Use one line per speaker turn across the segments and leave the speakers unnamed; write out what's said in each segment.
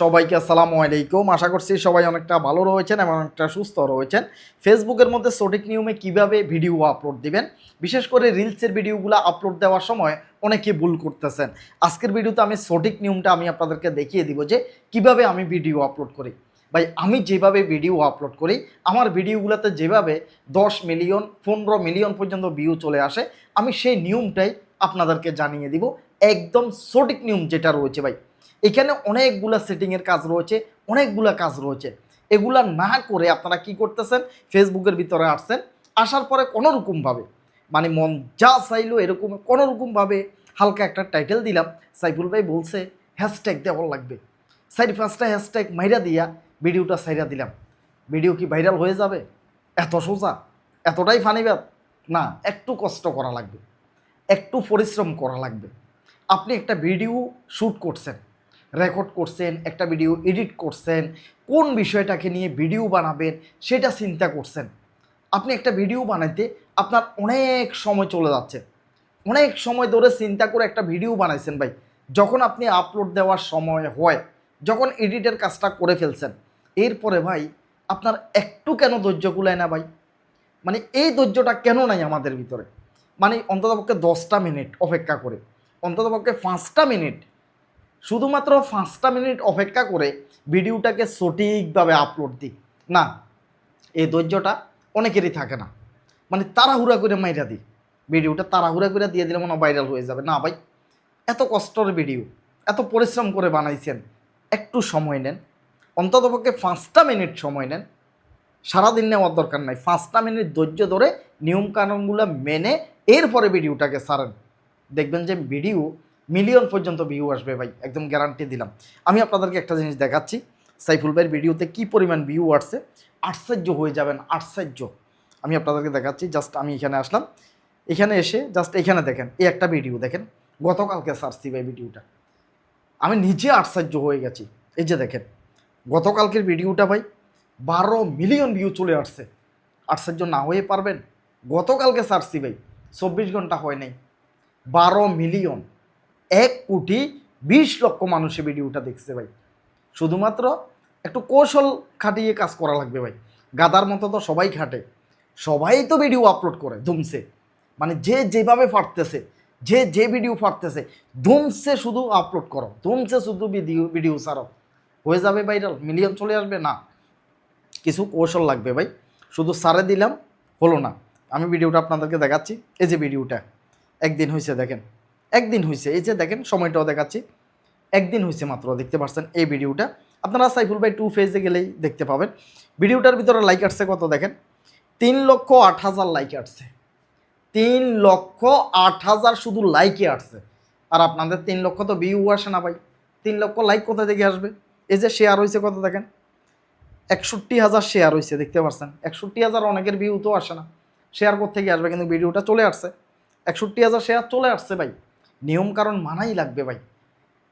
সবাইকে আসসালামু আলাইকুম। আশা করছি সবাই অনেকটা ভালো রয়েছেন এবং অনেকটা সুস্থ রয়েছেন। ফেসবুকের মধ্যে সঠিক নিয়মে কীভাবে ভিডিও আপলোড দিবেন? বিশেষ করে রিলসের ভিডিওগুলো আপলোড দেওয়ার সময় অনেকে ভুল করতেছেন। আজকের ভিডিওতে আমি সঠিক নিয়মটা আমি আপনাদেরকে দেখিয়ে দিব যে কীভাবে আমি ভিডিও আপলোড করি। ভাই, আমি যেভাবে ভিডিও আপলোড করি, আমার ভিডিওগুলোতে যেভাবে দশ মিলিয়ন, পনেরো মিলিয়ন পর্যন্ত ভিউ চলে আসে, আমি সেই নিয়মটাই আপনাদেরকে জানিয়ে দিব। একদম সঠিক নিয়ম যেটা রয়েছে ভাই এখানে অনেকগুলা সেটিংয়ের কাজ রয়েছে, অনেকগুলা কাজ রয়েছে। এগুলা না করে আপনারা কি করতেছেন? ফেসবুকের ভিতরে আসছেন, আসার পরে কোনোরকমভাবে মানে মন যা চাইলো এরকম কোনোরকমভাবে হালকা একটা টাইটেল দিলাম, সাইফুল ভাই বলছে হ্যাশট্যাগ দেওয়ার লাগবে। সাইড পাঁচটা হ্যাশট্যাগ মাইরা দিয়া ভিডিওটা সাইরা দিলাম। ভিডিও কি ভাইরাল হয়ে যাবে? এত সোজা? এতটাই ফানিবাদ না, একটু কষ্ট করা লাগবে। একটু পরিশ্রম করা লাগবে। আপনি একটা ভিডিও শ্যুট করছেন রেকর্ড করছেন, একটা ভিডিও এডিট করছেন, কোন বিষয়টাকে নিয়ে ভিডিও বানাবেন সেটা চিন্তা করছেন। আপনি একটা ভিডিও বানাইতে আপনার অনেক সময় চলে যাচ্ছে। অনেক সময় ধরে চিন্তা করে একটা ভিডিও বানাইছেন ভাই। যখন আপনি আপলোড দেওয়ার সময় হয়, যখন এডিটের কাজটা করে ফেলছেন, এরপরে ভাই আপনার একটু কেন ধৈর্য কুলায় না ভাই? মানে এই ধৈর্যটা কেন নাই আমাদের ভিতরে? মানে অন্ততপক্ষে দশটা মিনিট অপেক্ষা করে। অন্ততপক্ষে পাঁচটা মিনিট শুধুমাত্র পাঁচটা মিনিট অপেক্ষা করে ভিডিওটাকে সঠিকভাবে আপলোড দিই। না, এই ধৈর্যটা অনেকেরই থাকে না। মানে তাড়াহুড়া করে মাইরা দিই। ভিডিওটা তাড়াহুড়া করে দিয়ে দিলে মনে ভাইরাল হয়ে যাবে। না ভাই, এত কষ্টর ভিডিও, এত পরিশ্রম করে বানাইছেন, একটু সময় নেন। অন্ততপক্ষে পাঁচটা মিনিট সময় নেন। সারাদিন নেওয়ার দরকার নাই। পাঁচটা মিনিট ধৈর্য ধরে নিয়মকানুনগুলো মেনে এরপরে ভিডিওটাকে সারেন। দেখবেন যে ভিডিও মিলিয়ন পর্যন্ত ভিউ আসবে ভাই, একদম গ্যারান্টি দিলাম। আমি আপনাদেরকে একটা জিনিস দেখাচ্ছি, সাইফুল ভাইয়ের ভিডিওতে কী পরিমাণ ভিউ আসছে, আশ্চর্য হয়ে যাবেন, আশ্চর্য। আমি আপনাদেরকে দেখাচ্ছি জাস্ট আমি এখানে আসলাম, এখানে এসে জাস্ট এখানে দেখেন, এই একটা ভিডিও দেখেন, গতকালকে সারছি ভাই ভিডিওটা আমি নিজে আশ্চর্য হয়ে গেছি, এই যে দেখেন, গতকালকের ভিডিওটা ভাই, বারো মিলিয়ন ভিউ চলে আসছে। আশ্চর্য না হয়ে পারবেন? গতকালকে সারছি ভাই, চব্বিশ ঘণ্টা হয় নাই। বারো মিলিয়ন। এক কোটি বিশ লক্ষ মানুষে ভিডিওটা দেখছে ভাই। শুধুমাত্র একটু কৌশল খাটিয়ে কাজ করা লাগবে ভাই। গাদার মতো তো সবাই খাটে। সবাই তো ভিডিও আপলোড করে, ধুমসে। মানে যে যেভাবে ফাটতেছে, যে যে ভিডিও ফাটতেছে, ধুমসে শুধু আপলোড করো, ধুমসে শুধু ভিডিও ভিডিও ছাড়ো। হয়ে যাবে ভাইরাল মিলিয়ন চলে আসবে না। কিছু কৌশল লাগবে ভাই। শুধু সারে দিলাম, হলো না। আমি ভিডিওটা আপনাদেরকে দেখাচ্ছি, এই যে ভিডিওটা একদিন হয়েছে দেখেন। একদিন হয়েছে এই যে দেখেন, সময়টাও দেখাচ্ছি। একদিন হয়েছে মাত্র, দেখতে পাচ্ছেন এই ভিডিওটা। আপনারা সাইফুল ভাই টু ফেজে গেলেই দেখতে পাবেন। ভিডিওটার ভিতরে লাইক আসছে কত দেখেন? তিন লক্ষ আট হাজার লাইক আসছে। তিন লক্ষ আট হাজার শুধু লাইকে আসছে। আর আপনাদের তিন লক্ষ তো ভিউ আসে না ভাই। তিন লক্ষ লাইক কোথা থেকে আসবে? এই যে শেয়ার হয়েছে কত দেখেন? একষট্টি হাজার শেয়ার হয়েছে দেখতে পাচ্ছেন একষট্টি হাজার অনেকের ভিউ তো আসে না। শেয়ার থেকে আসবে? কিন্তু ভিডিওটা চলে আসছে। একষট্টি হাজার শেয়ার চলে আসছে ভাই। নিয়ম কারণ মানাই লাগবে ভাই।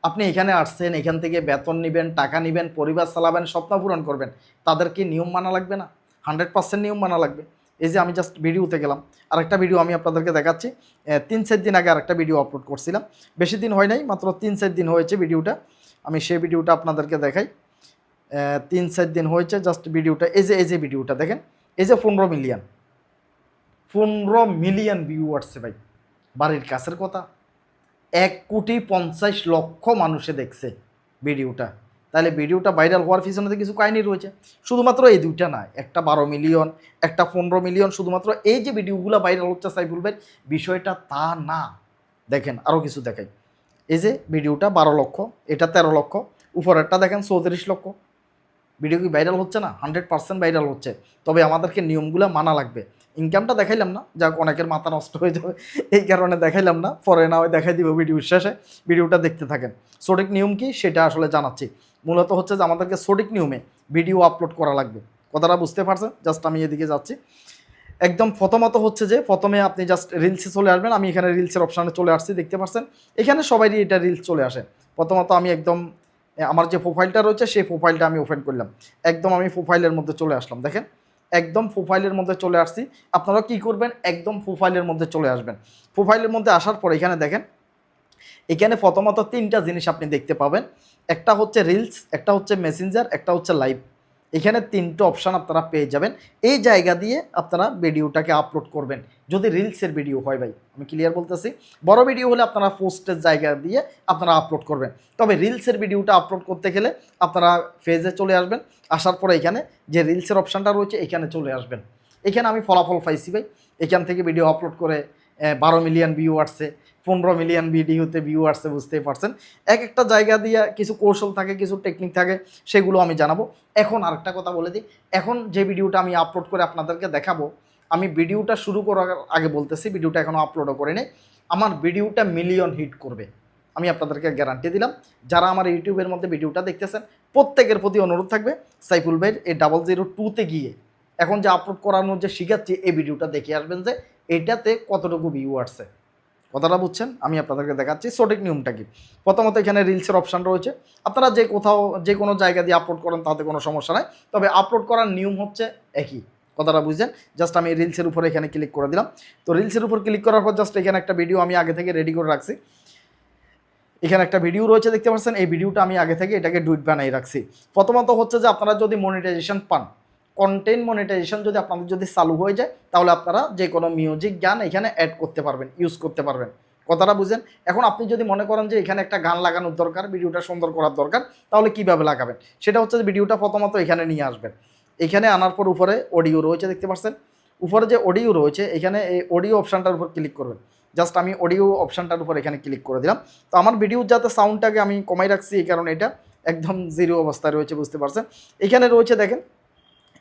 আপনি এখানে আসছেন, এখান থেকে বেতন নেবেন, টাকা নেবেন, পরিবার চালাবেন, স্বপ্ন পূরণ করবেন। তাদেরকে নিয়ম মানা লাগবে না? হান্ড্রেড পার্সেন্ট নিয়ম মানা লাগবে। এই যে আমি জাস্ট ভিডিওতে গেলাম, আরেকটা ভিডিও আমি আপনাদেরকে দেখাচ্ছি। তিন চার দিন আগে আরেকটা ভিডিও আপলোড করছিলাম। বেশি দিন হয় নাই, মাত্র তিন চার দিন হয়েছে ভিডিওটা। আমি সেই ভিডিওটা আপনাদেরকে দেখাই। তিন চার দিন হয়েছে জাস্ট ভিডিওটা, এই যে এই যে ভিডিওটা দেখেন, এই যে পনেরো মিলিয়ন। পনেরো মিলিয়ন ভিউ আসছে ভাই, বাড়ির কাছের কথা। এক কোটি পঞ্চাশ লক্ষ মানুষে দেখছে ভিডিওটা। তাহলে ভিডিওটা ভাইরাল হওয়ার পিছনে তো কিছু কাহিনী রয়েছে। শুধুমাত্র এই দুইটা না, একটা বারো মিলিয়ন একটা পনেরো মিলিয়ন শুধুমাত্র এই যে ভিডিওগুলো ভাইরাল হচ্ছে সাইফুল ভাই, বিষয়টা তা না। দেখেন আরও কিছু দেখাই। এই যে ভিডিওটা বারো লক্ষ, এটা তেরো লক্ষ, উপরেরটা দেখেন চৌত্রিশ লক্ষ। ভিডিও কি ভাইরাল হচ্ছে না? হান্ড্রেড পার্সেন্ট ভাইরাল হচ্ছে। তবে আমাদেরকে নিয়মগুলো মানা লাগবে। ইনকামটা দেখাইলাম না, যাক অনেকের মাথা নষ্ট হয়ে যাবে, এই কারণে দেখাইলাম না, পরে না হয় দেখাই দিব ভিডিওর শেষে ভিডিওটা দেখতে থাকেন। সঠিক নিয়ম কি? সেটা আসলে জানাচ্ছি। মূলত হচ্ছে যে আমাদেরকে সঠিক নিয়মে ভিডিও আপলোড করা লাগবে। কথাটা বুঝতে পারছেন? জাস্ট আমি এদিকে যাচ্ছি। একদম প্রথমত হচ্ছে যে, প্রথমে আপনি জাস্ট রিলসে চলে আসবেন, আমি এখানে রিলসের অপশানে চলে আসছি, দেখতে পাচ্ছেন এখানে সবারই এটা রিলস চলে আসে। প্রথমত আমি একদম আমার যে প্রোফাইলটা রয়েছে, সেই প্রোফাইলটা আমি ওপেন করলাম। একদম আমি প্রোফাইলের মধ্যে চলে আসলাম, দেখেন? একদম প্রোফাইলের মধ্যে চলে আসছি। আপনারা কি করবেন? একদম প্রোফাইলের মধ্যে চলে আসবেন। প্রোফাইলের মধ্যে আসার পর এখানে দেখেন, এখানে প্রথমত তিনটা জিনিস আপনি দেখতে পাবেন। একটা হচ্ছে রিলস একটা হচ্ছে মেসেঞ্জার একটা হচ্ছে লাইভ এখানে তিনটে অপশান আপনারা পেয়ে যাবেন। এই জায়গা দিয়ে আপনারা ভিডিওটাকে আপলোড করবেন। যদি রিলসের ভিডিও হয় ভাই, আমি ক্লিয়ার বলতেছি। বড় ভিডিও হলে আপনারা পোস্টের জায়গা দিয়ে আপনারা আপলোড করবেন। তবে রিলসের ভিডিওটা আপলোড করতে গেলে আপনারা ফেজে চলে আসবেন। আসার পরে এখানে যে রিলসের অপশানটা রয়েছে, এখানে চলে আসবেন। এখানে আমি ফলাফল পাইছি ভাই। এখান থেকে ভিডিও আপলোড করে বারো মিলিয়ন ভিউ আসছে। পনেরো মিলিয়ন ভিডিওতে ভিউ আসছে বুঝতেই পারছেন। এক একটা জায়গা দিয়ে কিছু কৌশল থাকে, কিছু টেকনিক থাকে, সেগুলো আমি জানাব। এখন আরেকটা কথা বলে দিই। এখন যে ভিডিওটা আমি আপলোড করে আপনাদেরকে দেখাবো, আমি ভিডিওটা শুরু করার আগে বলতেছি, ভিডিওটা এখনও আপলোডও করিনি। আমার ভিডিওটা মিলিয়ন হিট করবে। আমি আপনাদেরকে গ্যারান্টি দিলাম। যারা আমার ইউটিউবের মধ্যে ভিডিওটা দেখতেছেন, প্রত্যেকের প্রতি অনুরোধ থাকবে, সাইফুল ভাইয়ের এই ডাবল জিরো টুতে গিয়ে। এখন যে আপলোড করানোর যে শিখাচ্ছি, এই ভিডিওটা দেখে আসবেন যে, এটাতে কতটুকু ভিউ আসছে কথাটা বুঝছেন? আমি আপনাদেরকে দেখাচ্ছি। সঠিক নিয়মটা কি? প্রথমত এখানে রিলসের অপশান রয়েছে। আপনারা যে কোথাও, যে কোনো জায়গা দিয়ে আপলোড করেন, তাতে কোনো সমস্যা নাই। তবে আপলোড করার নিয়ম হচ্ছে একই। কথাটা বুঝছেন? জাস্ট আমি রিলসের উপরে এখানে ক্লিক করে দিলাম। তো রিলসের উপর ক্লিক করার পর জাস্ট এখানে একটা ভিডিও আমি আগে থেকে রেডি করে রাখছি। এখানে একটা ভিডিও রয়েছে, দেখতে পাচ্ছেন? এই ভিডিওটা আমি আগে থেকে এটাকে ডুইট বানাই রাখছি। প্রথমত হচ্ছে যে আপনারা যদি মনিটাইজেশন পান কন্টেন্ট মনিটাইজেশন যদি আপনাদের যদি চালু হয়ে যায়, তাহলে আপনারা যে কোনো মিউজিক গান এখানে অ্যাড করতে পারবেন ইউজ করতে পারবেন। কথাটা বুঝেন? এখন আপনি যদি মনে করেন যে এখানে একটা গান লাগানোর দরকার, ভিডিওটা সুন্দর করার দরকার, তাহলে কীভাবে লাগাবেন? সেটা হচ্ছে যে ভিডিওটা প্রথমত এখানে নিয়ে আসবেন। এখানে আনার পর উপরে অডিও রয়েছে, দেখতে পাচ্ছেন? উপরে যে অডিও রয়েছে, এখানে এই অডিও অপশানটার উপর ক্লিক করবেন। জাস্ট আমি অডিও অপশানটার উপর এখানে ক্লিক করে দিলাম। তো আমার ভিডিওর যাতে সাউন্ডটাকে আমি কমাই রাখছি, এই কারণে এটা একদম জিরো অবস্থায় রয়েছে, বুঝতে পারছেন? এখানে রয়েছে, দেখেন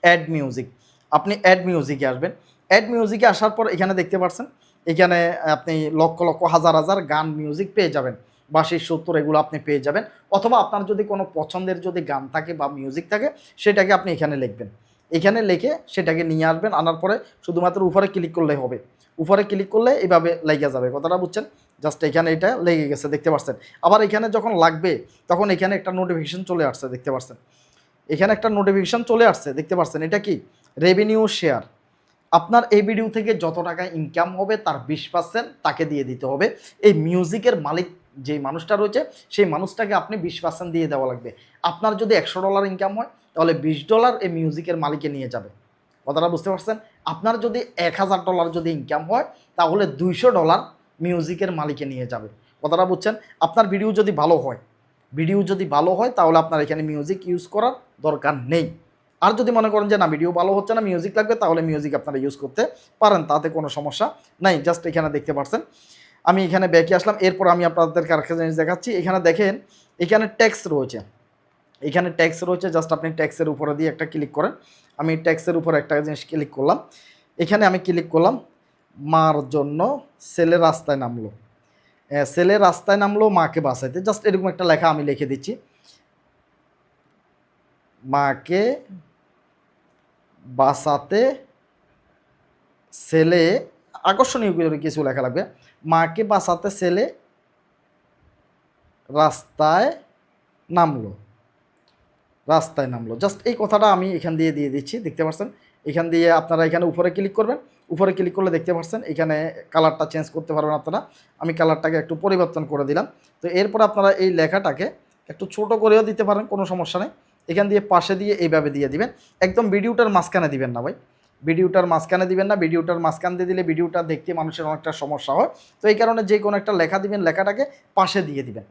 অ্যাড মিউজিক আপনি অ্যাড মিউজিকে আসবেন। অ্যাড মিউজিকে আসার পর এখানে দেখতে পাচ্ছেন এখানে আপনি লক্ষ লক্ষ হাজার হাজার গান মিউজিক পেয়ে যাবেন বাসি সত্তর এগুলো আপনি পেয়ে যাবেন অথবা আপনার যদি কোনো পছন্দের যদি গান থাকে বা মিউজিক থাকে, সেটাকে আপনি এখানে লিখবেন। এখানে লিখে সেটাকে নিয়ে আসবেন, আনার পরে শুধুমাত্র উপরে ক্লিক করলে হবে। উপরে ক্লিক করলে এইভাবে লেগে যাবে, কথাটা বুঝছেন? জাস্ট এখানে এটা লেগে গেছে, দেখতে পাচ্ছেন আবার এখানে যখন লাগবে, তখন এখানে একটা নোটিফিকেশন চলে আসছে, দেখতে পাচ্ছেন এখানে একটা নোটিফিকেশন চলে আসছে, দেখতে পাচ্ছেন, এটা কি? রেভিনিউ শেয়ার আপনার এই ভিডিও থেকে যত টাকা ইনকাম হবে, তার বিশ পার্সেন্ট তাকে দিয়ে দিতে হবে। এই মিউজিকের মালিক যে মানুষটা রয়েছে, সেই মানুষটাকে আপনি বিশ পার্সেন্ট দিয়ে দেওয়া লাগবে। আপনার যদি একশো ডলার ইনকাম হয়, তাহলে বিশ ডলার এই মিউজিকের মালিকে নিয়ে যাবে। কথাটা বুঝতে পারছেন? আপনার যদি এক হাজার ডলার যদি ইনকাম হয়, তাহলে দুইশো ডলার মিউজিকের মালিকে নিয়ে যাবে। কথাটা বুঝছেন? আপনার ভিডিও যদি ভালো হয় ভিডিও যদি ভালো হয়, তাহলে আপনার এখানে মিউজিক ইউজ করার দরকার নেই। আর যদি মনে করেন যে, না ভিডিও ভালো হচ্ছে না মিউজিক লাগবে, তাহলে মিউজিক আপনারা ইউজ করতে পারেন, তাতে কোনো সমস্যা নাই। জাস্ট এখানে দেখতে পাচ্ছেন আমি এখানে ব্যাকে আসলাম, এরপর আমি আপনাদেরকে আরেকটা জিনিস দেখাচ্ছি। এখানে দেখেন, এখানে ট্যাক্স রয়েছে। এখানে ট্যাক্স রয়েছে জাস্ট আপনি ট্যাক্সের উপরে দিয়ে একটা ক্লিক করেন। আমি ট্যাক্সের উপর একটা জিনিস ক্লিক করলাম। এখানে আমি ক্লিক করলাম, মার জন্য ছেলে রাস্তায় নামলো। ছেলে রাস্তায় নামলো মাকে বাঁচাইতে। জাস্ট এরকম একটা লেখা আমি লিখে দিচ্ছি। মাকে বাঁচাতে ছেলে আকর্ষণীয় করে কিছু লেখা লাগবে। মাকে বাঁচাতে ছেলে রাস্তায় নামলো। রাস্তায় নামলো। জাস্ট এই কথাটা আমি এখান দিয়ে দিয়ে দিচ্ছি। দেখতে পাচ্ছেন? এখান দিয়ে আপনারা এখানে উপরে ক্লিক করবেন। উপরে ক্লিক করলে দেখতে পাচ্ছেন, এখানে কালারটা চেঞ্জ করতে পারবেন আপনারা। আমি কালারটাকে একটু পরিবর্তন করে দিলাম। তো এরপর আপনারা এই লেখাটাকে একটু ছোট করেও দিতে পারেন, কোনো সমস্যা নেই। এখান দিয়ে পাশে দিয়ে এইভাবে দিয়ে দিবেন। একদম ভিডিওটার মাঝখানে দিবেন না ভাই। ভিডিওটার মাঝখানে দিবেন না। ভিডিওটার মাঝখান দিয়ে দিলে ভিডিওটা দেখতে মানুষের অনেকটা সমস্যা হয়। তো এই কারণে যে কোনো একটা লেখা দিবেন, লেখাটাকে পাশে দিয়ে দিবেন।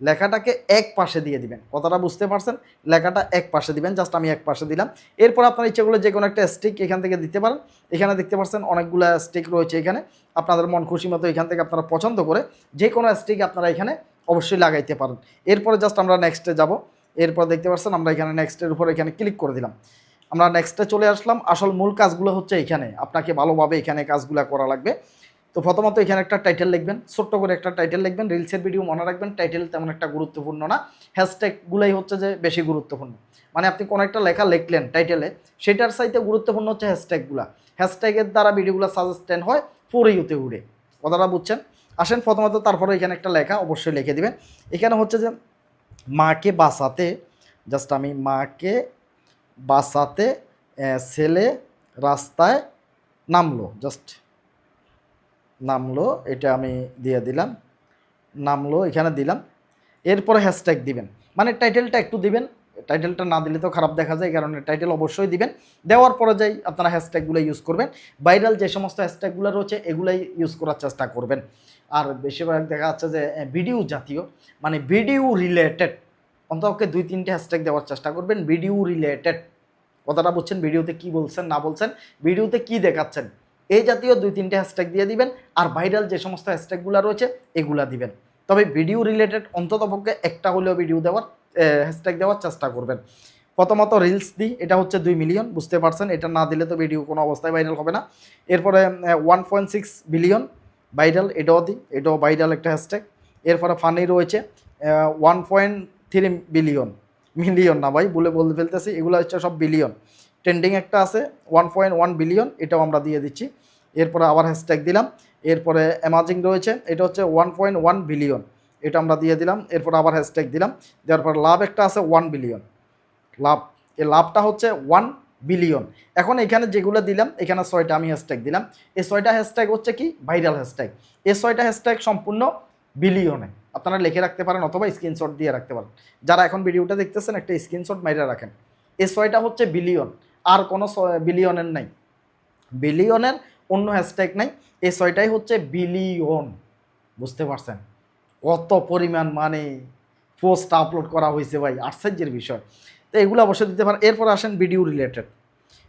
লেখাটাকে এক পাশে দিয়ে দিবেন। কথাটা বুঝতে পারছেন? লেখাটা এক পাশে দিবেন জাস্ট আমি এক পাশে দিলাম। এরপর আপনার ইচ্ছে করলে যে কোনো একটা স্টিক এখান থেকে দিতে পারেন। এখানে দেখতে পাচ্ছেন অনেকগুলো স্টিক রয়েছে এখানে। আপনাদের মন খুশি মতো এখান থেকে আপনারা পছন্দ করে যে কোনো স্টিক আপনারা এখানে অবশ্যই লাগাইতে পারেন। এরপরে জাস্ট আমরা নেক্সটে যাব। এরপর দেখতে পাচ্ছেন আমরা এখানে নেক্সটের উপর এখানে ক্লিক করে দিলাম। আমরা নেক্সটে চলে আসলাম। আসল মূল কাজগুলো হচ্ছে এখানে। আপনাকে ভালোভাবে এখানে কাজগুলো করা লাগবে। তো প্রথমত এখানে একটা টাইটেল লিখবেন, ছোট্ট করে একটা টাইটেল লিখবেন রিলসের ভিডিও মনে রাখবেন টাইটেল তেমন একটা গুরুত্বপূর্ণ না হ্যাশট্যাগুলোই হচ্ছে যে বেশি গুরুত্বপূর্ণ। মানে আপনি কোনো একটা লেখা লিখলেন টাইটেলে সেটার চাইতে গুরুত্বপূর্ণ হচ্ছে হ্যাশট্যাগুলো হ্যাশট্যাগের দ্বারা ভিডিওগুলো সাজেস্টেন্ট হয়, পরে ইউতে উড়ে। কথাটা বুঝছেন? আসেন প্রথমত তারপরে এখানে একটা লেখা অবশ্যই লিখে দিবেন। এখানে হচ্ছে যে, মাকে বাঁচাতে জাস্ট আমি মাকে বাঁচাতে ছেলে রাস্তায় নামলো জাস্ট নামলো, এটা আমি দিয়ে দিলাম, নামলো, এখানে দিলাম, এরপরে হ্যাশট্যাগ দিবেন। মানে টাইটেলটা একটু দিবেন টাইটেলটা না দিলে তো খারাপ দেখা যায় কারণে টাইটেল অবশ্যই দিবেন। দেওয়ার পরে যাই আপনারা হ্যাশট্যাগুলো ইউজ করবেন। ভাইরাল যে সমস্ত হ্যাশট্যাগুলো রয়েছে, এগুলাই ইউজ করার চেষ্টা করবেন। আর বেশিরভাগ দেখা যাচ্ছে যে ভিডিও জাতীয় মানে ভিডিও রিলেটেড অন্তপক্ষে দুই, তিনটে হ্যাশট্যাগ দেওয়ার চেষ্টা করবেন ভিডিও রিলেটেড কথাটা বলছেন ভিডিওতে কি বলছেন, না বলছেন? ভিডিওতে কি দেখাচ্ছেন? এই জাতীয় দুই তিনটে হ্যাশট্যাগ দিয়ে দিবেন আর ভাইরাল যে সমস্ত হ্যাশট্যাগুলো রয়েছে, এগুলা দিবেন। তবে ভিডিও রিলেটেড অন্ততপক্ষে একটা হলেও ভিডিও দেওয়ার হ্যাশট্যাগ দেওয়ার চেষ্টা করবেন। প্রথমত রিলস দিই, এটা হচ্ছে দুই মিলিয়ন বুঝতে পারছেন? এটা না দিলে তো ভিডিও কোনো অবস্থায় ভাইরাল হবে না। এরপরে one point six billion viral এটাও দিই, এটাও ভাইরাল একটা হ্যাশট্যাগ এরপরে ফানি রয়েছে one point three billion million না ভাই, বলে বলতে ফেলতেছি, এগুলো হচ্ছে সব বিলিয়ন ট্রেন্ডিং একটা আছে ওয়ান পয়েন্ট ওয়ান বিলিয়ন এটাও আমরা দিয়ে দিচ্ছি। এরপরে আবার হ্যাশট্যাগ দিলাম, এরপরে অ্যামাজিং রয়েছে, এটা হচ্ছে ওয়ান পয়েন্ট ওয়ান বিলিয়ন এটা আমরা দিয়ে দিলাম, এরপর আবার হ্যাশট্যাগ দিলাম, দেওয়ার পর লাভ একটা আছে ওয়ান বিলিয়ন লাভ এই লাভটা হচ্ছে ওয়ান বিলিয়ন এখন এখানে যেগুলো দিলাম, এখানে ছয়টা আমি হ্যাশট্যাগ দিলাম। এই ছয়টা হ্যাশট্যাগ হচ্ছে কি? ভাইরাল হ্যাশট্যাগ এই ছয়টা হ্যাশট্যাগ সম্পূর্ণ বিলিয়নে আপনারা লিখে রাখতে পারেন অথবা স্ক্রিনশট দিয়ে রাখতে পারেন। যারা এখন ভিডিওটা দেখতেছেন, একটা স্ক্রিনশট মাইরা রাখেন। এই ছয়টা হচ্ছে বিলিয়ন আর কোনো বিলিয়নের নাই। বিলিয়নের অন্য হ্যাশট্যাগ নাই। এই ছয়টাই হচ্ছে বিলিয়ন বুঝতে পারছেন? কত পরিমাণ মানে পোস্ট আপলোড করা হয়েছে ভাই, আশ্চর্যের বিষয়। তো এগুলো অবশ্যই দিতে পারেন। এরপর আসেন ভিডিও রিলেটেড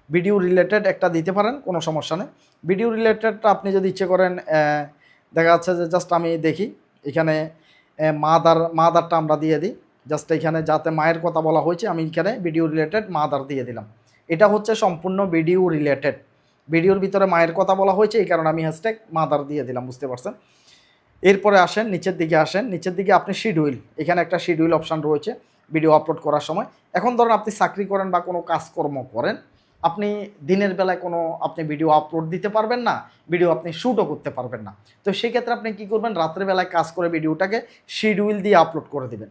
ভিডিও রিলেটেড একটা দিতে পারেন, কোনো সমস্যা নেই। ভিডিও রিলেটেডটা আপনি যদি ইচ্ছে করেন দেখা যাচ্ছে যে জাস্ট আমি দেখি, এখানে মাদার মাদারটা আমরা দিয়ে দিই। জাস্ট এখানে যাতে মায়ের কথা বলা হয়েছে, আমি এখানে ভিডিও রিলেটেড মাদার দিয়ে দিলাম। এটা হচ্ছে সম্পূর্ণ ভিডিও রিলেটেড ভিডিওর ভিতরে মায়ের কথা বলা হয়েছে, এই কারণে আমি হ্যাশট্যাগ মাদার দিয়ে দিলাম, বুঝতে পারছেন? এরপরে আসেন, নিচের দিকে আসেন, নিচের দিকে আপনি শিডিউল এখানে একটা শিডিউল অপশান রয়েছে ভিডিও আপলোড করার সময়। এখন ধরুন আপনি চাকরি করেন বা কোনো কাজকর্ম করেন, আপনি দিনের বেলায় কোনো আপনি ভিডিও আপলোড দিতে পারবেন না ভিডিও আপনি শ্যুটও করতে পারবেন না। তো সেক্ষেত্রে আপনি কি করবেন? রাত্রের বেলায় কাজ করে ভিডিওটাকে শিডিউল দিয়ে আপলোড করে দিবেন।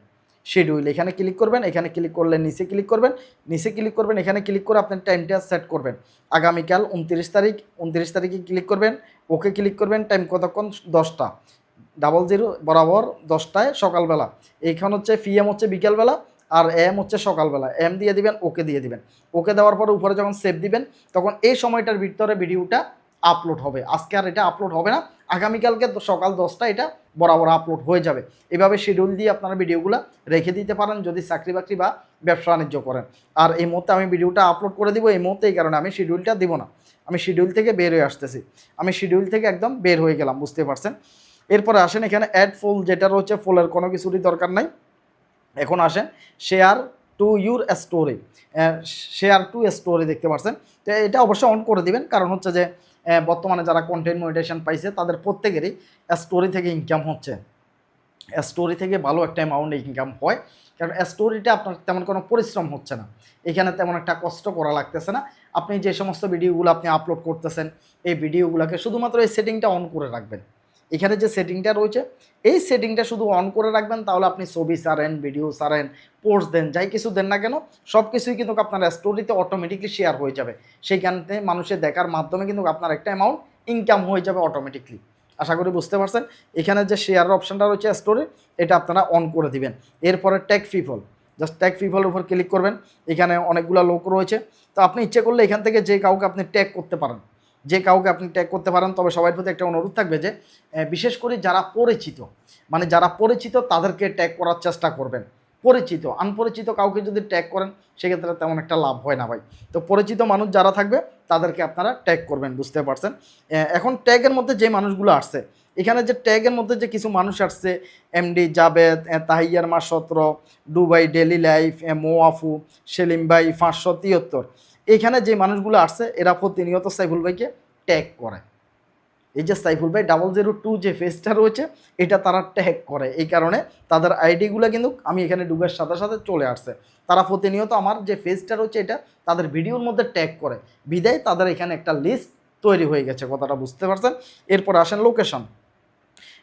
শিডিউল এখানে ক্লিক করবেন, এখানে ক্লিক করলে নিচে ক্লিক করবেন, নিচে ক্লিক করবেন, এখানে ক্লিক করে আপনি টাইমটা সেট করবেন। আগামীকাল উনত্রিশ তারিখ, উনত্রিশ তারিখে ক্লিক করবেন ওকে ক্লিক করবেন টাইম কতক্ষণ? দশটা। ডাবল জিরো বরাবর দশটায় সকালবেলা। এইখান হচ্ছে পিএম হচ্ছে বিকালবেলা, আর এম হচ্ছে সকালবেলা। এম দিয়ে দিবেন ওকে দিয়ে দিবেন। ওকে দেওয়ার পরে উপরে যখন সেভ দিবেন, তখন এই সময়টার ভিতরে ভিডিওটা আপলোড হবে। আজকে আর এটা আপলোড হবে না। আগামীকালকে সকাল দশটা এটা বরাবর আপলোড হয়ে যাবে। এভাবে শিডিউল দিয়ে আপনারা ভিডিওগুলো রেখে দিতে পারেন যদি চাকরি বাকরি বা ব্যবসা বাণিজ্য করেন। আর এই মুহূর্তে আমি ভিডিওটা আপলোড করে দিব, এই মুহূর্তে এই কারণে আমি শিডিউলটা দিব না। আমি শিডিউল থেকে বের হয়ে আসতেছি। আমি শিডিউল থেকে একদম বের হয়ে গেলাম, বুঝতে পারছেন? এরপরে আসেন এখানে অ্যাড ফুল যেটা রয়েছে ফুলের কোনো কিছুরই দরকার নাই। এখন আসেন share to your story share to story দেখতে পাচ্ছেন তো এটা অবশ্যই অন করে দিবেন। কারণ হচ্ছে যে বর্তমানে যারা কন্টেন্ট মনিটেশন পাইছে, তাদের প্রত্যেকেরই স্টোরি থেকে ইনকাম হচ্ছে। স্টোরি থেকে ভালো একটা অ্যামাউন্ট ইনকাম হয়, কারণ স্টোরিটা আপনার তেমন কোনো পরিশ্রম হচ্ছে না। এখানে তেমন একটা কষ্ট করা লাগতেছে না। আপনি যে সমস্ত ভিডিওগুলো আপনি আপলোড করতেছেন, এই ভিডিওগুলোকে শুধুমাত্র এই সেটিংটা অন করে রাখবেন। এখানে যে সেটিংটা রয়েছে, এই সেটিংটা শুধু অন করে রাখবেন, তাহলে আপনি ছবি সারেন ভিডিও সারেন পোস্ট দেন, যাই কিছু দেন না কেন সব কিছুই কিন্তু আপনার স্টোরিতে অটোমেটিকলি শেয়ার হয়ে যাবে। সেইখানে মানুষের দেখার মাধ্যমে কিন্তু আপনার একটা অ্যামাউন্ট ইনকাম হয়ে যাবে অটোমেটিকলি আশা করি বুঝতে পারছেন? এখানে যে শেয়ার অপশানটা রয়েছে স্টোরি এটা আপনারা অন করে দিবেন। এরপরে ট্যাগ পিপল জাস্ট ট্যাগ পিপলের উপর ক্লিক করবেন। এখানে অনেকগুলো লোক রয়েছে। তো আপনি ইচ্ছে করলে এখান থেকে যে কাউকে আপনি ট্যাগ করতে পারেন। যে কাউকে আপনি ট্যাগ করতে পারেন, তবে সবার প্রতি একটা অনুরোধ থাকবে যে বিশেষ করে যারা পরিচিত মানে যারা পরিচিত তাদেরকে ট্যাগ করার চেষ্টা করবেন। পরিচিত আনপরিচিত কাউকে যদি ট্যাগ করেন, সেক্ষেত্রে তেমন একটা লাভ হয় না ভাই। তো পরিচিত মানুষ যারা থাকবে, তাদেরকে আপনারা ট্যাগ করবেন, বুঝতে পারছেন? এখন ট্যাগের মধ্যে যে মানুষগুলো আসছে, এখানে যে ট্যাগের মধ্যে যে কিছু মানুষ আসছে এমডি জাবেদ তাহিয়ার মা সত্র, দুবাই ডেলি লাইফ মোয়াফু, সেলিম ভাই, পাঁচশো তিয়াত্তর। এখানে যে মানুষগুলো আসছে, এরা প্রতিনিয়ত সাইফুল ভাইকে ট্যাগ করে। এই যে সাইফুল ভাই ডাবল জিরো টু যে ফেসটা রয়েছে, এটা তারা ট্যাগ করে। এই কারণে তাদের আইডিগুলো কিন্তু আমি এখানে ডুবের সাথে সাথে চলে আসছে। তারা প্রতিনিয়ত আমার যে ফেসটা রয়েছে এটা, তাদের ভিডিওর মধ্যে ট্যাগ করে। বিদায়, তাদের এখানে একটা লিস্ট তৈরি হয়ে গেছে, কথাটা বুঝতে পারছেন? এরপর আসেন লোকেশন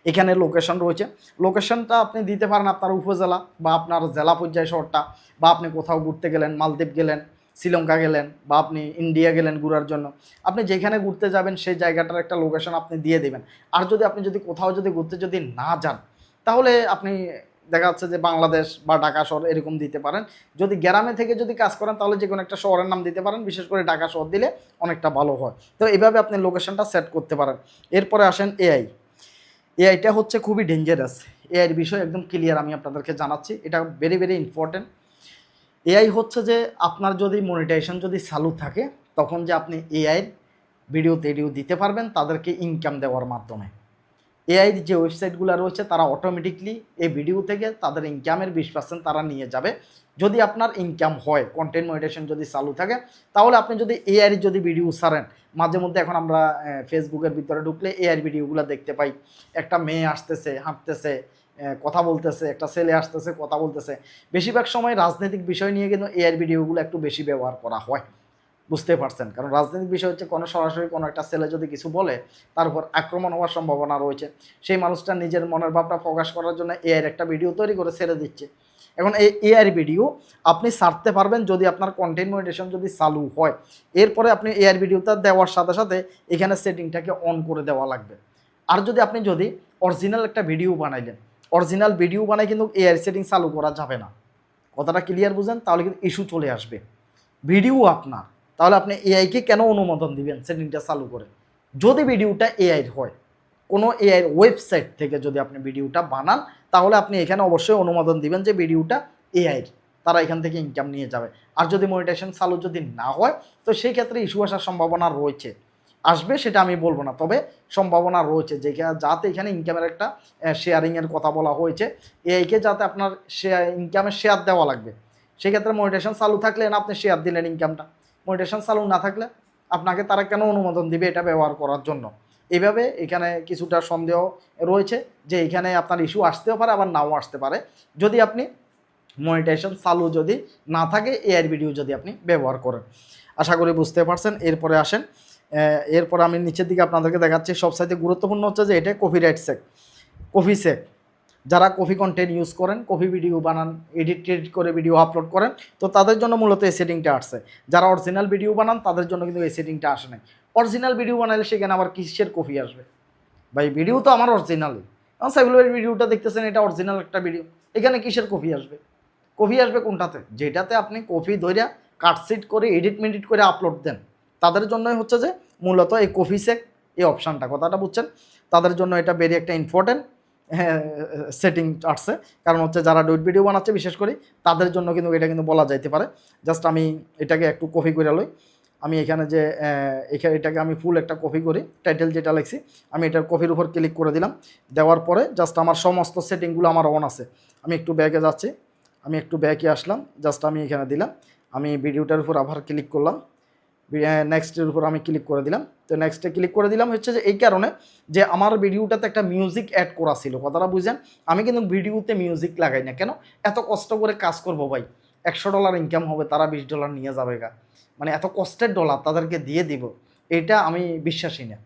এখানে লোকেশন রয়েছে। লোকেশনটা আপনি দিতে পারেন আপনার উপজেলা বা আপনার জেলা পর্যায় শহরটা, বা আপনি কোথাও ঘুরতে গেলেন, মালদ্বীপ গেলেন শ্রীলঙ্কা গেলেন বা আপনি ইন্ডিয়া গেলেন ঘুরার জন্য। আপনি যেখানে ঘুরতে যাবেন সেই জায়গাটার একটা লোকেশন আপনি দিয়ে দেবেন। আর যদি আপনি যদি কোথাও যদি ঘুরতে যদি না যান, তাহলে আপনি দেখা যাচ্ছে যে বাংলাদেশ বা ঢাকা শহর এরকম দিতে পারেন। যদি গ্রামে থেকে যদি কাজ করেন, তাহলে যে কোনো একটা শহরের নাম দিতে পারেন। বিশেষ করে ঢাকা শহর দিলে অনেকটা ভালো হয়। তো এভাবে আপনি লোকেশনটা সেট করতে পারেন। এরপরে আসেন এআই এআইটা হচ্ছে খুবই ডেঞ্জারাস এআইয়ের বিষয় একদম ক্লিয়ার আমি আপনাদেরকে জানাচ্ছি। এটা ভেরি ভেরি ইম্পর্টেন্ট এআই হচ্ছে যে আপনার যদি মনিটাইজেশন যদি চালু থাকে, তখন যে আপনি এআইয়ের ভিডিও টেডিও দিতে পারবেন, তাদেরকে ইনকাম দেওয়ার মাধ্যমে। এআইর যে ওয়েবসাইটগুলো রয়েছে, তারা অটোমেটিকলি এই ভিডিও থেকে তাদের ইনকামের বিশ পার্সেন্ট তারা নিয়ে যাবে। যদি আপনার ইনকাম হয় কন্টেন্ট মনিটেশন যদি চালু থাকে, তাহলে আপনি যদি এআইয়ের যদি ভিডিও সারেন মাঝে মধ্যে এখন আমরা ফেসবুকের ভিতরে ঢুকলে এআইয়ের ভিডিওগুলো দেখতে পাই। একটা মেয়ে আসতেছে, হাঁটতেছে কথা বলতেছে, একটা ছেলে আসতেছে, কথা বলতেছে। বেশিরভাগ সময় রাজনৈতিক বিষয় নিয়ে কিন্তু এআর ভিডিওগুলো একটু বেশি ব্যবহার করা হয়। বুঝতে পারছেন? কারণ রাজনৈতিক বিষয় হচ্ছে কোনো সরাসরি কোনো একটা ছেলে যদি কিছু বলে, তার উপর আক্রমণ হওয়ার সম্ভাবনা রয়েছে। সেই মানুষটা নিজের মনের ভাবটা প্রকাশ করার জন্য এআইয়ের একটা ভিডিও তৈরি করে ছেড়ে দিচ্ছে। এখন এই এআইয়ের ভিডিও আপনি ছাড়তে পারবেন যদি আপনার কন্টেন্ট মনিটেশন যদি চালু হয়। এরপরে আপনি এআইয়ের ভিডিওটা দেওয়ার সাথে সাথে এখানে সেটিংটাকে অন করে দেওয়া লাগবে। আর যদি আপনি যদি অরিজিনাল একটা ভিডিও বানাইলেন অরিজিনাল ভিডিও বানায় কিন্তু এআই সেটিং চালু করা যাবে না। কথাটা ক্লিয়ার বুঝেন তাহলে কিন্তু ইস্যু চলে আসবে। ভিডিও আপনার। তাহলে আপনি এআইকে কেন অনুমোদন দিবেন সেটিংটা চালু করে? যদি ভিডিওটা এআইয়ের হয়, কোনো এআইয়ের ওয়েবসাইট থেকে যদি আপনি ভিডিওটা বানান, তাহলে আপনি এখানে অবশ্যই অনুমোদন দিবেন যে ভিডিওটা এআইয়ের তারা এখান থেকে ইনকাম নিয়ে যাবে। আর যদি মনিটেশন চালু যদি না হয়, তো সেই ক্ষেত্রে ইস্যু আসার সম্ভাবনা রয়েছে। আসবে, সেটা আমি বলব না। তবে সম্ভাবনা রয়েছে, যে যাতে এখানে ইনকামের একটা শেয়ারিংয়ের কথা বলা হয়েছে এআইকে যাতে আপনার শেয়ার ইনকামের শেয়ার দেওয়া লাগবে। সেক্ষেত্রে মনিটেশন চালু থাকলে না আপনি শেয়ার দিলেন ইনকামটা মনিটেশন চালু না থাকলে আপনাকে তারা কেন অনুমোদন দিবে এটা ব্যবহার করার জন্য? এইভাবে এখানে কিছুটা সন্দেহ রয়েছে, যে এখানে আপনার ইস্যু আসতেও পারে, আবার নাও আসতে পারে। যদি আপনি মনিটাইজেশন চালু যদি না থাকে এআই ভিডিও যদি আপনি ব্যবহার করেন। আশা করি বুঝতে পারছেন। এরপরে আসেন এরপরে আমি নিচের দিকে আপনাদেরকে দেখাচ্ছি সবসাইতে গুরুত্বপূর্ণ হচ্ছে যে এটা কপিরাইট সেক কফি সেক যারা কফি কন্টেন্ট ইউজ করেন কফি ভিডিও বানান এডিট টেডিট করে ভিডিও আপলোড করেন, তো তাদের জন্য মূলত এই সেটিংটা আসছে। যারা অরিজিনাল ভিডিও বানান, তাদের জন্য কিন্তু এই সেটিংটা আসে নাই। অরিজিনাল ভিডিও বানালে সেখানে আবার কিসের কফি আসবে? ভাই ভিডিও তো আমার অরিজিনালই এখন সাইবুলের ভিডিওটা দেখতেছেন, এটা অরিজিনাল একটা ভিডিও এখানে কিসের কফি আসবে? কফি আসবে কোনটাতে? যেটাতে আপনি কফি ধইরা কাটসিট করে এডিট মেডিট করে আপলোড দেন। তাদের জন্যই হচ্ছে যে মূলত এই কফি সেক এই অপশানটা কথাটা বুঝছেন? তাদের জন্য এটা বেরিয়ে একটা ইম্পর্টেন্ট সেটিং আসছে। কারণ হচ্ছে যারা ডুইট ভিডিও বানাচ্ছে, বিশেষ করে তাদের জন্য কিন্তু এটা কিন্তু বলা যাইতে পারে। জাস্ট আমি এটাকে একটু কপি করে লই। আমি এখানে যে এখানে এটাকে আমি ফুল একটা কপি করি। টাইটেল যেটা লিখছি, আমি এটার কপির উপর ক্লিক করে দিলাম। দেওয়ার পরে জাস্ট আমার সমস্ত সেটিংগুলো আমার অন আছে। আমি একটু ব্যাগে যাচ্ছি। আমি একটু ব্যাকে আসলাম। জাস্ট আমি এখানে দিলাম। আমি ভিডিওটার উপর আবার ক্লিক করলাম। নেক্সটের উপর আমি ক্লিক করে দিলাম। তো নেক্সটে ক্লিক করে দিলাম হচ্ছে যে এই কারণে যে আমার ভিডিওটাতে একটা মিউজিক অ্যাড করা ছিল। কথাটা বুঝেন আমি কিন্তু ভিডিওতে মিউজিক লাগাই না। কেন? এত কষ্ট করে কাজ করব ভাই। একশো ডলার ইনকাম হবে, তারা বিশ ডলার নিয়ে যাবে গা। মানে এত কষ্টের ডলার তাদেরকে দিয়ে দিব। এটা আমি বিশ্বাসী না।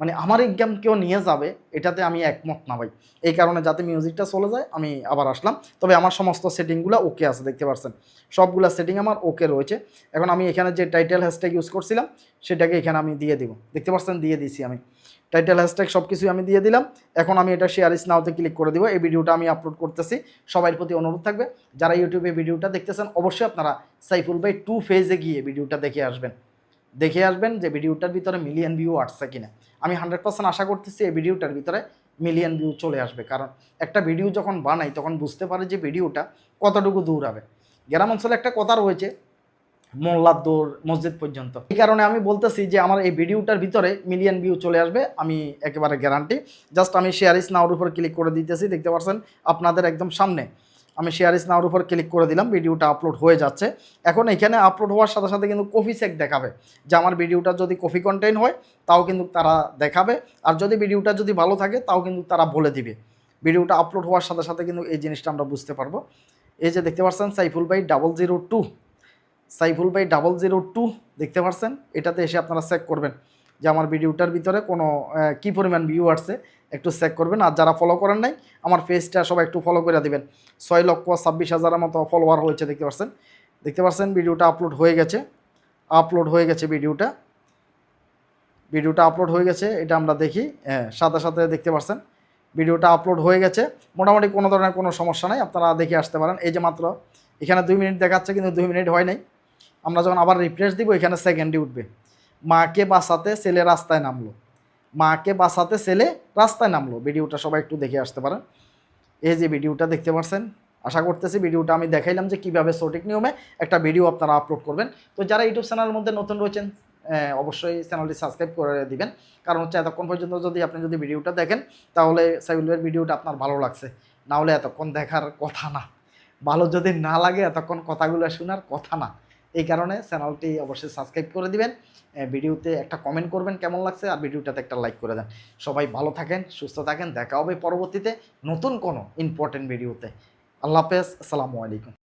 মানে আমার ইনকাম কেউ নিয়ে যাবে, এটাতে আমি একমত না ভাই। এই কারণে যাতে মিউজিকটা চলে যায়, আমি আবার আসলাম। তবে আমার সমস্ত সেটিংগুলো ওকে আছে, দেখতে পাচ্ছেন সবগুলা সেটিং আমার ওকে রয়েছে। এখন আমি এখানে যে টাইটেল হ্যাশট্যাগ ইউজ করছিলাম, সেটাকে এখানে আমি দিয়ে দিব। দেখতে পাচ্ছেন দিয়ে দিছি আমি। টাইটেল হ্যাশট্যাগ সব কিছুই আমি দিয়ে দিলাম। এখন আমি এটা শেয়ার ইস নাওতে ক্লিক করে দিব। এই ভিডিওটা আমি আপলোড করতেছি। সবার প্রতি অনুরোধ থাকবে। যারা ইউটিউবে ভিডিওটা দেখতেছেন, অবশ্যই আপনারা সাইফুল ভাই টু ফেজে গিয়ে ভিডিওটা দেখে আসবেন। দেখে আসবেন যে ভিডিওটার ভিতরে মিলিয়ন ভিউ আসছে কিনা। আমি হান্ড্রেড পার্সেন্ট আশা করতেছি এই ভিডিওটার ভিতরে মিলিয়ন ভিউ চলে আসবে। কারণ একটা ভিডিও যখন বানাই, তখন বুঝতে পারে যে ভিডিওটা কতটুকু দূর হবে। গ্রাম অঞ্চলে একটা কথা রয়েছে, মোল্লার দৌড় মসজিদ পর্যন্ত। এই কারণে আমি বলতেছি যে আমার এই ভিডিওটার ভিতরে মিলিয়ন ভিউ চলে আসবে। আমি একেবারে গ্যারান্টি জাস্ট আমি শেয়ার ইস নাওর উপর ক্লিক করে দিতেছি, দেখতে পাচ্ছেন আপনাদের একদম সামনে। আমি শেয়ার ইস নাওর উপর ক্লিক করে দিলাম ভিডিওটা আপলোড হয়ে যাচ্ছে। এখন এখানে আপলোড হওয়ার সাথে সাথে কিন্তু কফি সেক দেখাবে। যে আমার ভিডিওটা যদি কফি কন্টেন্ট হয়, তাও কিন্তু তারা দেখাবে। আর যদি ভিডিওটা যদি ভালো থাকে, তাও কিন্তু তারা বলে দিবে। ভিডিওটা আপলোড হওয়ার সাথে সাথে কিন্তু এই জিনিসটা আমরা বুঝতে পারব। এই যে দেখতে পাচ্ছেন Saiful by double zero two Saiful by double zero two দেখতে পাচ্ছেন এটাতে এসে আপনারা চেক করবেন যে আমার ভিডিওটার ভিতরে কোনো কী পরিমাণ ভিউ আসছে। একটু চেক করবেন। আর যারা ফলো করেন নাই, আমার পেজটা সবাই একটু ফলো করে দিবেন। ছয় লক্ষ ছাব্বিশ হাজারের মতো ফলোয়ার হয়েছে, দেখতে পাচ্ছেন দেখতে পাচ্ছেন ভিডিওটা আপলোড হয়ে গেছে। আপলোড হয়ে গেছে ভিডিওটা ভিডিওটা আপলোড হয়ে গেছে, এটা আমরা দেখি। হ্যাঁ সাথে সাথে দেখতে পাচ্ছেন ভিডিওটা আপলোড হয়ে গেছে। মোটামুটি কোনো ধরনের কোনো সমস্যা নাই, আপনারা দেখে আসতে পারেন। এই যে মাত্র, এখানে দুই মিনিট দেখাচ্ছে, কিন্তু দুই মিনিট হয় নাই। আমরা যখন আবার রিফ্রেশ দিব, এখানে সেকেন্ডে উঠবে। মাকে বাঁচাতে ছেলে রাস্তায় নামলো। মাকে বাঁচাতে ছেলে রাস্তায় নামলো। ভিডিওটা সবাই একটু দেখে আসতে পারেন। এই যে ভিডিওটা দেখতে পারছেন, আশা করতেছি ভিডিওটা আমি দেখাইলাম যে কীভাবে সঠিক নিয়মে একটা ভিডিও আপনারা আপলোড করবেন। তো যারা ইউটিউব চ্যানেলের মধ্যে নতুন রয়েছেন অবশ্যই চ্যানেলটি সাবস্ক্রাইব করে দিবেন। কারণ হচ্ছে এতক্ষণ পর্যন্ত যদি আপনি যদি ভিডিওটা দেখেন, তাহলে সাইবুলের ভিডিওটা আপনার ভালো লাগছে। না হলে এতক্ষণ দেখার কথা না। ভালো যদি না লাগে, এতক্ষণ কথাগুলো শোনার কথা না। এই কারণে চ্যানেলটি অবশ্যই সাবস্ক্রাইব করে দিবেন। ভিডিওতে একটা কমেন্ট করবেন কেমন লাগছে আর ভিডিওটাতে একটা লাইক করে দেন। সবাই ভালো থাকেন, সুস্থ থাকেন, দেখা হবে পরবর্তীতে নতুন কোনো ইম্পর্টেন্ট ভিডিওতে আল্লাহ হাফেজ, আসসালামু আলাইকুম।